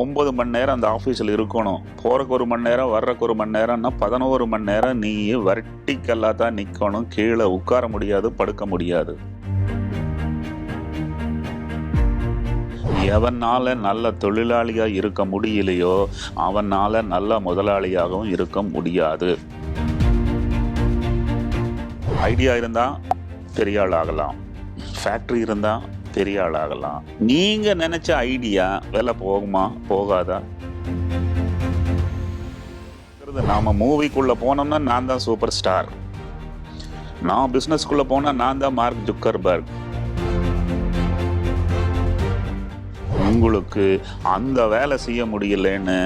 ஒம்பது மணி நேரம் அந்த ஆஃபீஸில் இருக்கணும். போகிறக்கு ஒரு மணி நேரம் வர்றக்கு ஒரு மணி நேரம்னா பதினோரு மணி நேரம் நீ வர்ட்டிக்கல்லாக தான் நிற்கணும் கீழே உட்கார முடியாது படுக்க முடியாது. எவனால் நல்ல தொழிலாளியாக இருக்க முடியலையோ அவனால் நல்ல முதலாளியாகவும் இருக்க முடியாது. ஐடியா இருந்தால் பெரிய ஆள் ஆகலாம் ஃபேக்ட்ரி இருந்தால் பெரிய ஆளாகலாம். ஆகலாம் நீங்க நினைச்ச ஐடியா வேலை போகுமா? போகாதா? நாம மூவிக்குள்ள போனோம்னா நான் தான் சூப்பர் ஸ்டார் நான் பிசினஸ்க்குள்ள போனா நான் தான் மார்க் ஜுக்கர்பர்க் உங்களுக்கு அந்த வேலை செய்ய முடியலன்னு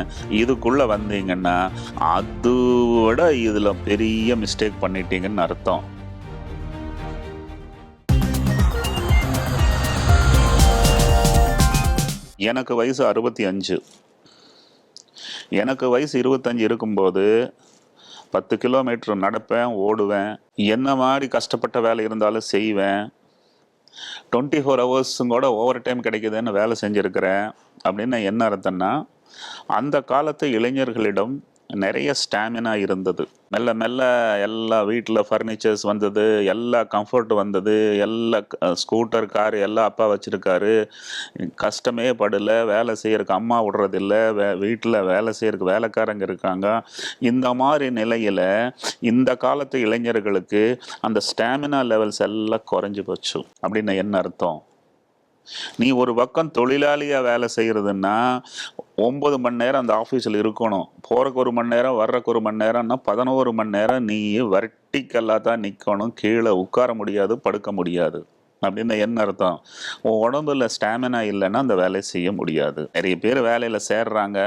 இதுக்குள்ள வந்தீங்கன்னா அது விட இதுல பெரிய மிஸ்டேக் பண்ணிட்டீங்கன்னு அர்த்தம். எனக்கு வயசு அறுபத்தி அஞ்சு. எனக்கு வயசு இருபத்தஞ்சு இருக்கும்போது பத்து கிலோமீட்டர் நடப்பேன் ஓடுவேன். என்ன மாதிரி கஷ்டப்பட்ட வேலை இருந்தாலும் செய்வேன். டுவெண்ட்டி ஃபோர் ஹவர்ஸும் கூட ஓவர் டைம் கிடைக்குதுன்னு வேலை செஞ்சுருக்கிறேன் அப்படின்னு என்ன அர்த்தம்னா அந்த காலத்து இளைஞர்களிடம் நிறைய ஸ்டாமினா இருந்தது. மெல்ல மெல்ல எல்லா வீட்டில் ஃபர்னிச்சர்ஸ் வந்தது எல்லா கம்ஃபர்ட் வந்தது எல்லா ஸ்கூட்டர் கார் எல்லாம் அப்பா வச்சுருக்காரு. கஷ்டமே படல வேலை செய்யறதுக்கு அம்மா விடுறதில்ல வே வீட்டில் வேலை செய்யறதுக்கு வேலைக்காரங்க இருக்காங்க. இந்த மாதிரி நிலையில் இந்த காலத்து இளைஞர்களுக்கு அந்த ஸ்டாமினா லெவல்ஸ் எல்லாம் குறைஞ்சி போச்சு. அப்படின்னு என்ன அர்த்தம்? நீ ஒரு பக்கம் தொழிலாளியாக வேலை செய்கிறதுன்னா ஒன்பது மணி நேரம் அந்த ஆஃபீஸில் இருக்கணும். போகிறக்கு ஒரு மணி நேரம் வர்றக்கு ஒரு மணி நேரம்னா பதினோரு மணி நேரம் நீ வர்ட்டிக்கல்லாக தான் நிற்கணும் கீழே உட்கார முடியாது படுக்க முடியாது. அப்படின்னு என்ன அர்த்தம்? உன் உடம்புல ஸ்டாமினா இல்லைன்னா அந்த வேலையை செய்ய முடியாது. நிறைய பேர் வேலையில் சேர்றாங்க.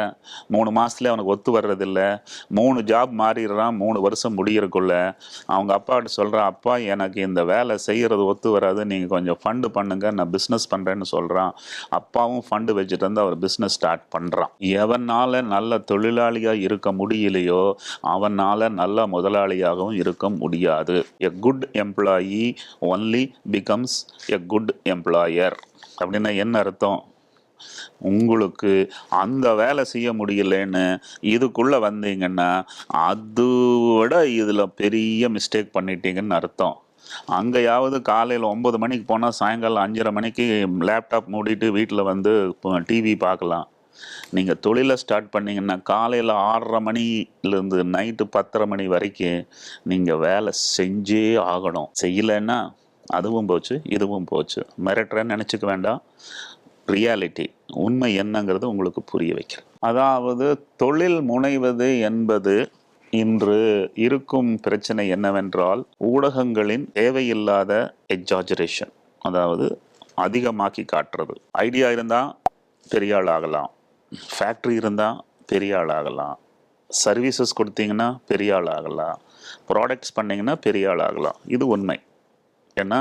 மூணு மாதத்துல அவனுக்கு ஒத்து வர்றதில்ல. மூணு ஜாப் மாறிடுறான். மூணு வருஷம் முடியறக்குள்ள அவங்க அப்பாட்ட சொல்கிறான் அப்பா எனக்கு இந்த வேலை செய்கிறது ஒத்து வராது. நீங்கள் கொஞ்சம் ஃபண்டு பண்ணுங்க. நான் பிஸ்னஸ் பண்ணுறேன்னு சொல்கிறான் அப்பாவும் ஃபண்டு வச்சுட்டு வந்து அவர் பிஸ்னஸ் ஸ்டார்ட் பண்ணுறான் எவனால் நல்ல தொழிலாளியாக இருக்க முடியலையோ அவனால் நல்ல முதலாளியாகவும் இருக்க முடியாது. A good employee only becomes a good employer அப்படின்னா என்ன அர்த்தம்? உங்களுக்கு அந்த வேலை செய்ய முடியலன்னு இதுக்குள்ள வந்தீங்கன்னா அது விட இதில் பெரிய மிஸ்டேக் பண்ணிட்டீங்கன்னு அர்த்தம். அங்கேயாவது காலையில் ஒம்பது மணிக்கு போனால் சாயங்காலம் அஞ்சரை மணிக்கு லேப்டாப் மூடிட்டு வீட்டில் வந்து டிவி பார்க்கலாம். நீங்கள் தொழிலை ஸ்டார்ட் பண்ணீங்கன்னா காலையில் ஆறரை மணிலேருந்து நைட்டு பத்தரை மணி வரைக்கும் நீங்கள் வேலை செஞ்சே ஆகணும். செய்யலைன்னா அதுவும் போச்சு இதுவும் போச்சு. மிரட்டுறேன்னு நினச்சிக்க வேண்டாம். ரியாலிட்டி உண்மை என்னங்கிறது உங்களுக்கு புரிய வைக்கிறேன் அதாவது தொழில் முனைவது என்பது இன்று இருக்கும் பிரச்சனை என்னவென்றால் ஊடகங்களின் தேவையில்லாத எக்ஸாஜரேஷன் அதாவது அதிகமாக்கி காட்டுறது. ஐடியா இருந்தால் பெரிய ஆள் ஆகலாம். ஃபேக்ட்ரி இருந்தால் பெரிய ஆள் ஆகலாம். சர்வீசஸ் கொடுத்தீங்கன்னா பெரிய ஆள் ஆகலாம். ப்ராடக்ட்ஸ் பண்ணிங்கன்னா பெரிய ஆள் ஆகலாம். இது உண்மை. ஏன்னா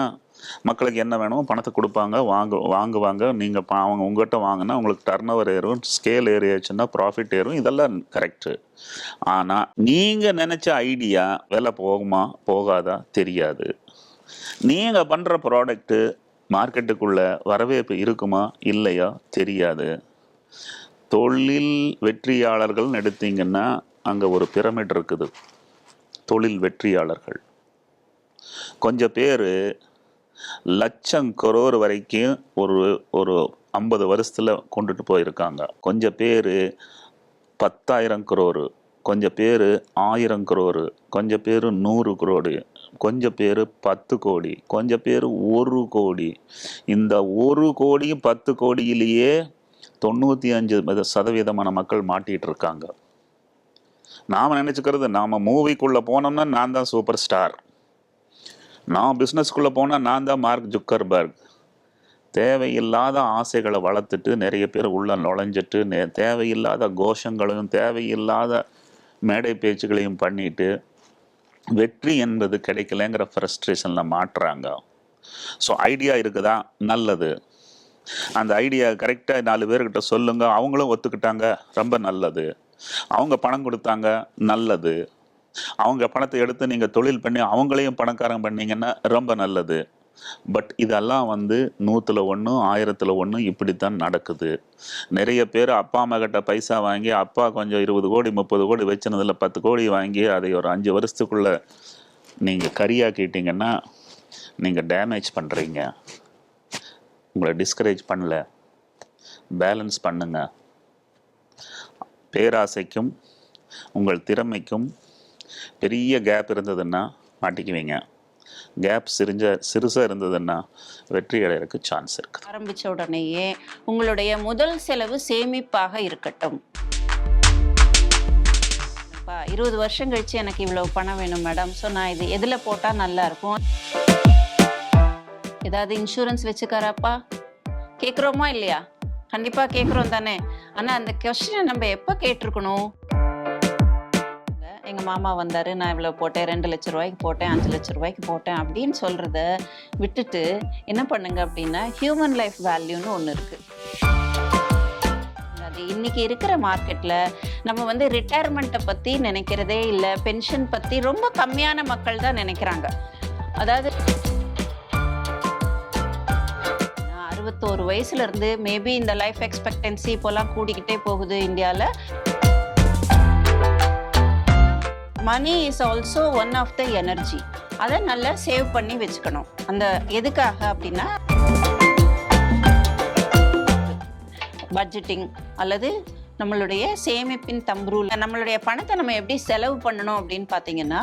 மக்களுக்கு என்ன வேணுமோ பணத்தை கொடுப்பாங்க வாங்க வாங்குவாங்க. நீங்கள் பா அவங்க உங்கள்கிட்ட வாங்கினா உங்களுக்கு டர்ன் ஓவர் ஏறும் ஸ்கேல் ஏறியாச்சுன்னா ப்ராஃபிட் ஏறும். இதெல்லாம் கரெக்டு ஆனால் நீங்கள் நினச்ச ஐடியா விலை போகுமா போகாதா? தெரியாது. நீங்கள் பண்ணுற ப்ராடக்ட்டு மார்க்கெட்டுக்குள்ளே வரவேற்பு இருக்குமா இல்லையா? தெரியாது. தொழில் வெற்றியாளர்கள்னு எடுத்தீங்கன்னா அங்கே ஒரு பிரமிட் இருக்குது. தொழில் வெற்றியாளர்கள். கொஞ்சம் பேர் லட்சம் கரோர் வரைக்கும் ஒரு ஒரு ஐம்பது வருஷத்தில் கொண்டுட்டு போயிருக்காங்க. கொஞ்சம் பேர் பத்தாயிரம் கரோரு கொஞ்சம் பேர் ஆயிரம் கரோரு கொஞ்சம் பேர் நூறு கரோடு கொஞ்சம் பேர் பத்து கோடி கொஞ்சம் பேர் ஒரு கோடி. இந்த ஒரு கோடி பத்து கோடியிலேயே தொண்ணூற்றி அஞ்சு சதவீதமான மக்கள் மாட்டிகிட்டு இருக்காங்க. நாம் நினச்சிக்கிறது நாம் மூவிக்குள்ளே போனோம்னா நான் தான் சூப்பர் ஸ்டார் நான் பிஸ்னஸ்க்குள்ளே போனால் நான் தான் மார்க் ஜுக்கர்பர்க். தேவையில்லாத ஆசைகளை வளர்த்துட்டு நிறைய பேர் உள்ள நுழைஞ்சிட்டு நே தேவையில்லாத கோஷங்களையும் தேவையில்லாத மேடை பேச்சுகளையும் பண்ணிட்டு வெற்றி என்பது கிடைக்கலங்கிற ஃப்ரஸ்ட்ரேஷனில் மாட்டுறாங்க. ஸோ ஐடியா இருக்குதா? நல்லது. அந்த ஐடியா கரெக்டாக நாலு பேர்கிட்ட சொல்லுங்க. அவங்களும் ஒத்துக்கிட்டாங்க. ரொம்ப நல்லது. அவங்க பணம் கொடுத்தாங்க. நல்லது. அவங்க பணத்தை எடுத்து நீங்கள் தொழில் பண்ணி அவங்களையும் பணக்காரங்க பண்ணீங்கன்னா ரொம்ப நல்லது. பட் இதெல்லாம் வந்து நூற்றுல ஒன்று ஆயிரத்தில் ஒன்று இப்படித்தான் நடக்குது. நிறைய பேர் அப்பா அம்மா கிட்ட பைசா வாங்கி அப்பா கொஞ்சம் இருபது கோடி முப்பது கோடி வச்சினதில் பத்து கோடி வாங்கி அதை ஒரு அஞ்சு வருஷத்துக்குள்ள நீங்கள் கரியாக்கிட்டீங்கன்னா நீங்கள் டேமேஜ் பண்ணுறீங்க உங்களை டிஸ்கரேஜ் பண்ணல. பேலன்ஸ் பண்ணுங்க. பேராசைக்கும் உங்கள் திறமைக்கும் பெரிய கேப் இருந்ததுன்னா மாட்டிக்குவீங்க. கேப் சிரிஞ்ச சிறுசாக இருந்ததுன்னா வெற்றி அடைகிறதுக்கு சான்ஸ் இருக்குது. ஆரம்பிச்ச உடனேயே உங்களுடைய முதல் செலவு சேமிப்பாக இருக்கட்டும். அப்பா, இருபது வருஷம் கழிச்சு எனக்கு இவ்வளவு பணம் வேணும் மேடம் ஸோ நான் இது எதில் போட்டால் நல்லா இருக்கும்? ஏதாவது இன்சூரன்ஸ் வச்சுக்காராப்பா? கேட்குறோமா இல்லையா? கண்டிப்பாக கேட்குறோம் தானே. ஆனால் அந்த கொஸ்டினை நம்ம எப்போ கேட்டிருக்கணும்? எங்கள் மாமா வந்தார் நான் இவ்வளோ போட்டேன் ரெண்டு லட்ச ரூபாய்க்கு போட்டேன் அஞ்சு லட்ச ரூபாய்க்கு போட்டேன் அப்படின்னு சொல்கிறத விட்டுட்டு என்ன பண்ணுங்க அப்படின்னா ஹியூமன் லைஃப் வேல்யூன்னு ஒன்று இருக்குது அது இன்னைக்கு இருக்கிற மார்க்கெட்டில் நம்ம வந்து ரிட்டையர்மெண்ட்டை பற்றி நினைக்கிறதே இல்லை பென்ஷன் பற்றி ரொம்ப கம்மியான மக்கள் தான் நினைக்கிறாங்க. அதாவது அறுபத்தோரு வயசுல இருந்து மேபி இந்த லைஃப் எக்ஸ்பெக்டன்சி இப்போலாம் கூடிக்கிட்டே போகுது இந்தியாவில் money is also one of the energy அதை நல்லா சேவ் பண்ணி வச்சுக்கணும். அந்த எதுக்காக அப்படின்னா பட்ஜெட்டிங் அல்லது நம்மளுடைய சேமிப்பின் தம்ப்ரூல் நம்மளுடைய பணத்தை நம்ம எப்படி செலவு பண்ணணும் அப்படின்னு பார்த்தீங்கன்னா